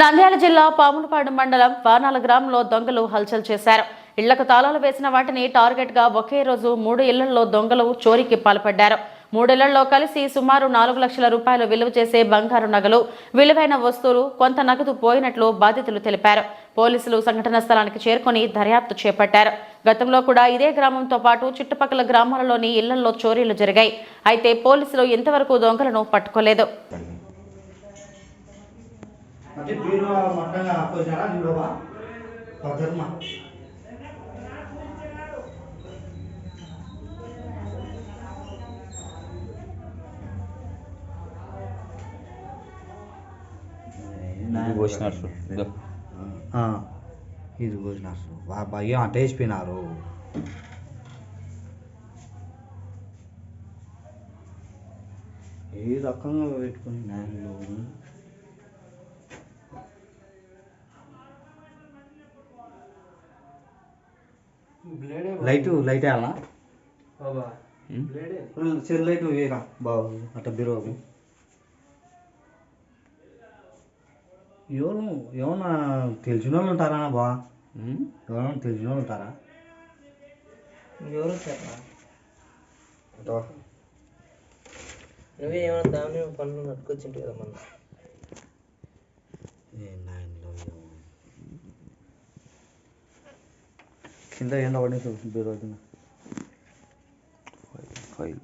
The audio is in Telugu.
నంద్యాల జిల్లా పాములపాడు మండలం వానాల గ్రామంలో దొంగలు హల్చల్ చేశారు. ఇళ్ళకు తాళాలు వేసిన వాటిని టార్గెట్గా ఒకే రోజు మూడు ఇళ్ళలో దొంగలు చోరీకి పాల్పడ్డారు. మూడిళ్ళలో కలిసి సుమారు నాలుగు లక్షల రూపాయలు విలువ చేసే బంగారు నగలు విలువైన వస్తువులు కొంత నగదు పోయినట్లు బాధితులు తెలిపారు. పోలీసులు సంఘటన స్థలానికి చేరుకొని దర్యాప్తు చేపట్టారు. గతంలో కూడా ఇదే గ్రామంతో పాటు చుట్టుపక్కల గ్రామాలలోని ఇళ్ళలో చోరీలు జరిగాయి. అయితే పోలీసులు ఇంతవరకు దొంగలను పట్టుకోలేదు. అంటే బీరువా మొత్తంగా పోసినారా బీరువా పద్ధర్మ ఇది పోసినారు ఇదో. ఇది పోసినారు బాబా ఏం అట్ట వేసిపోయినారు ఏ రకంగా పెట్టుకుని నాయనలు లైట్ లైట్ వేయాలా. సెల్ లైట్ వేయరా. బాబు అట్ట బీరువాకు. ఎవరు ఏమన్నా తెలిసిన వాళ్ళు ఉంటారా బా? ఉమ్. ఎవరైనా తెలిసిన వాళ్ళు ఉంటారా? ఎవరు చెప్పరా? నువ్వే ఏమైనా దాని పనులు నట్టుకొచ్చింటు కదా మన 现在人老百姓是不是不知道的呢？会会。